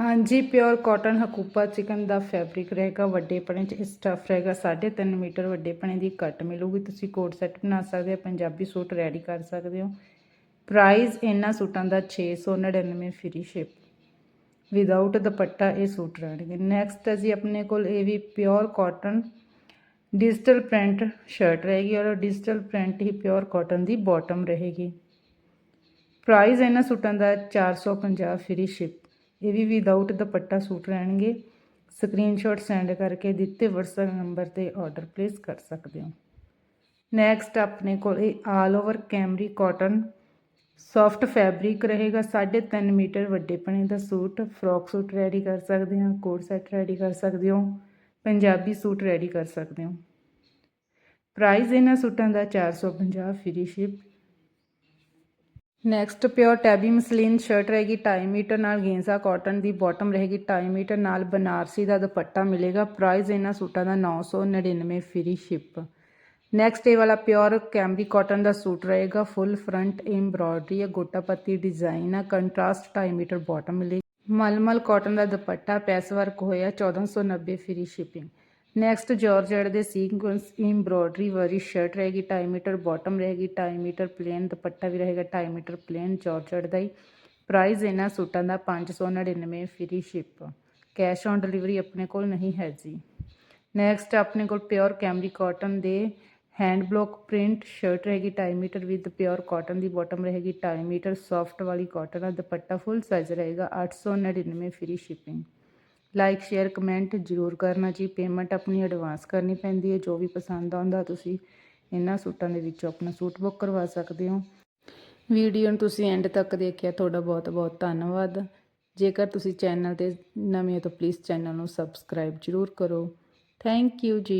ਹਾਂਜੀ, pure cotton ਹਕੂਪਾ ਚਿਕਨ ਦਾ ਫੈਬਰਿਕ ਰਹੇਗਾ, ਵੱਡੇ ਪਣੇ 'ਚ ਸਟਫ ਰਹੇਗਾ 3.5 ਮੀਟਰ ਵੱਡੇ ਪਣੇ ਦੀ ਕੱਟ ਮਿਲੂਗੀ, ਤੁਸੀਂ ਕੋਟ ਸੈੱਟ ਬਣਾ ਸਕਦੇ ਹੋ, ਪੰਜਾਬੀ ਸੂਟ ਰੈਡੀ ਕਰ ਸਕਦੇ ਹੋ। ਪ੍ਰਾਈਸ ਇਹਨਾਂ ਸੂਟਾਂ ਦਾ 699 ਫ੍ਰੀ ਸ਼ਿਪ ਵਿਦਆਊਟ ਦੁਪੱਟਾ ਇਹ ਸੂਟ ਰਹਿਣਗੇ। ਨੈਕਸਟ ਹੈ ਜੀ ਆਪਣੇ ਕੋਲ ਇਹ ਵੀ pure cotton digital print shirt ਰਹੇਗੀ ਔਰ ਡਿਜੀਟਲ ਪ੍ਰਿੰਟ ਹੀ ਪਿਓਰ ਕਾਟਨ ਦੀ ਬਾਟਮ ਰਹੇਗੀ। ਪ੍ਰਾਈਸ ਇਹਨਾਂ ਸੂਟਾਂ ਦਾ 450 ਫ੍ਰੀ ਸ਼ਿਪ ਇਹ ਵੀ ਵਿਦਆਊਟ ਦੁਪੱਟਾ ਸੂਟ ਰਹਿਣਗੇ। ਸਕਰੀਨਸ਼ਾਟ ਸੈਂਡ ਕਰਕੇ ਦਿੱਤੇ WhatsApp ਨੰਬਰ ਤੇ ਆਰਡਰ ਪਲੇਸ ਕਰ ਸਕਦੇ ਹੋ। ਨੈਕਸਟ ਆਪਣੇ ਕੋਲ ਇਹ all over cambric cotton soft fabric ਰਹੇਗਾ। 3.5 ਮੀਟਰ ਵੱਡੇ ਪਣੇ ਦਾ ਸੂਟ ਫਰੋਕ ਸੂਟ ਰੈਡੀ ਕਰ ਸਕਦੇ ਹਾਂ, ਕੋਟ ਸੈਟ ਰੈਡੀ ਕਰ ਸਕਦੇ ਹੋ, ਪੰਜਾਬੀ ਸੂਟ ਰੈਡੀ ਕਰ ਸਕਦੇ ਹੋ। ਪ੍ਰਾਈਸ ਇਹਨਾਂ ਸੂਟਾਂ ਦਾ 450 ਫ੍ਰੀ ਸ਼ਿਪ ਨੈਕਸਟ ਪਿਓਰ ਟੈਬੀ ਮਸਲੀਨ ਸ਼ਰਟ ਰਹੇਗੀ 2.5 ਮੀਟਰ ਨਾਲ ਗੇਂਜ਼ਾ ਕਾਟਨ ਦੀ ਬਾਟਮ ਰਹੇਗੀ 2.5 ਮੀਟਰ ਨਾਲ ਬਨਾਰਸੀ ਦਾ ਦੁਪੱਟਾ ਮਿਲੇਗਾ। ਪ੍ਰਾਈਸ ਇਹਨਾਂ ਸੂਟਾਂ ਦਾ 999 ਫ੍ਰੀ ਸ਼ਿਪ ਨੈਕਸਟ ਇਹ ਵਾਲਾ ਪਿਓਰ ਕੈਮਰੀ ਕਾਟਨ ਦਾ ਸੂਟ ਰਹੇਗਾ। ਫੁੱਲ ਫਰੰਟ ਐਮਬ੍ਰੋਇਡਰੀ ਹੈ, ਗੋਟਾਪੱਤੀ ਡਿਜ਼ਾਈਨ ਹੈ ਕੰਟਰਾਸਟ 2.5 ਮੀਟਰ ਬਾਟਮ ਮਿਲੇਗੀ। ਮਲਮਲ ਕਾਟਨ ਦਾ ਦੁਪੱਟਾ ਪੈਸ ਵਰਕ ਹੋਇਆ 1490 ਫ੍ਰੀ ਸ਼ਿਪਿੰਗ ਨੈਕਸਟ ਜਾਰਜਟ ਦੇ ਸੀਕੁਐਂਸ ਐਮਬ੍ਰੋਇਡਰੀ ਵਾਲੀ ਸ਼ਰਟ ਰਹੇਗੀ 2.5 ਮੀਟਰ ਬਾਟਮ ਰਹੇਗੀ 2.5 ਮੀਟਰ ਪਲੇਨ ਦੁਪੱਟਾ ਵੀ ਰਹੇਗਾ 2.5 ਮੀਟਰ ਪਲੇਨ ਜਾਰਜਟ ਦਾ ਹੀ ਪ੍ਰਾਈਸ ਇਹਨਾਂ ਸੂਟਾਂ ਦਾ 599 free ship cash on delivery ਆਪਣੇ ਕੋਲ ਨਹੀਂ ਹੈ ਜੀ ਨੈਕਸਟ ਆਪਣੇ ਕੋਲ ਪਿਓਰ ਕੈਮਰੀ ਕਾਟਨ ਦੇ ਹੈਂਡ ਬਲੌਕ ਪ੍ਰਿੰਟ ਸ਼ਰਟ ਰਹੇਗੀ 2.5 ਮੀਟਰ ਵਿਦ ਪਿਓਰ ਕਾਟਨ ਦੀ ਬਾਟਮ ਰਹੇਗੀ 2.5 ਮੀਟਰ ਸੌਫਟ ਵਾਲੀ ਕਾਟਨ ਦਾ ਦੁਪੱਟਾ ਫੁੱਲ ਸਾਈਜ਼ ਰਹੇਗਾ 899 free shipping like share comment ਜ਼ਰੂਰ ਕਰਨਾ ਜੀ। ਪੇਮੈਂਟ ਆਪਣੀ ਐਡਵਾਂਸ ਕਰਨੀ ਪੈਂਦੀ ਹੈ। ਜੋ ਵੀ ਪਸੰਦ ਆਉਂਦਾ, ਤੁਸੀਂ ਇਹਨਾਂ ਸੂਟਾਂ ਦੇ ਵਿੱਚੋਂ ਆਪਣਾ ਸੂਟ ਬੁੱਕ ਕਰਵਾ ਸਕਦੇ ਹੋ। ਵੀਡੀਓ ਨੂੰ ਤੁਸੀਂ ਐਂਡ ਤੱਕ ਦੇਖਿਆ, ਤੁਹਾਡਾ ਬਹੁਤ ਬਹੁਤ ਧੰਨਵਾਦ। ਜੇਕਰ ਤੁਸੀਂ ਚੈਨਲ ਤੇ ਨਵੇਂ ਹੋ ਤਾਂ ਪਲੀਜ਼ ਚੈਨਲ ਨੂੰ ਸਬਸਕ੍ਰਾਈਬ ਜ਼ਰੂਰ ਕਰੋ। ਥੈਂਕ ਯੂ ਜੀ।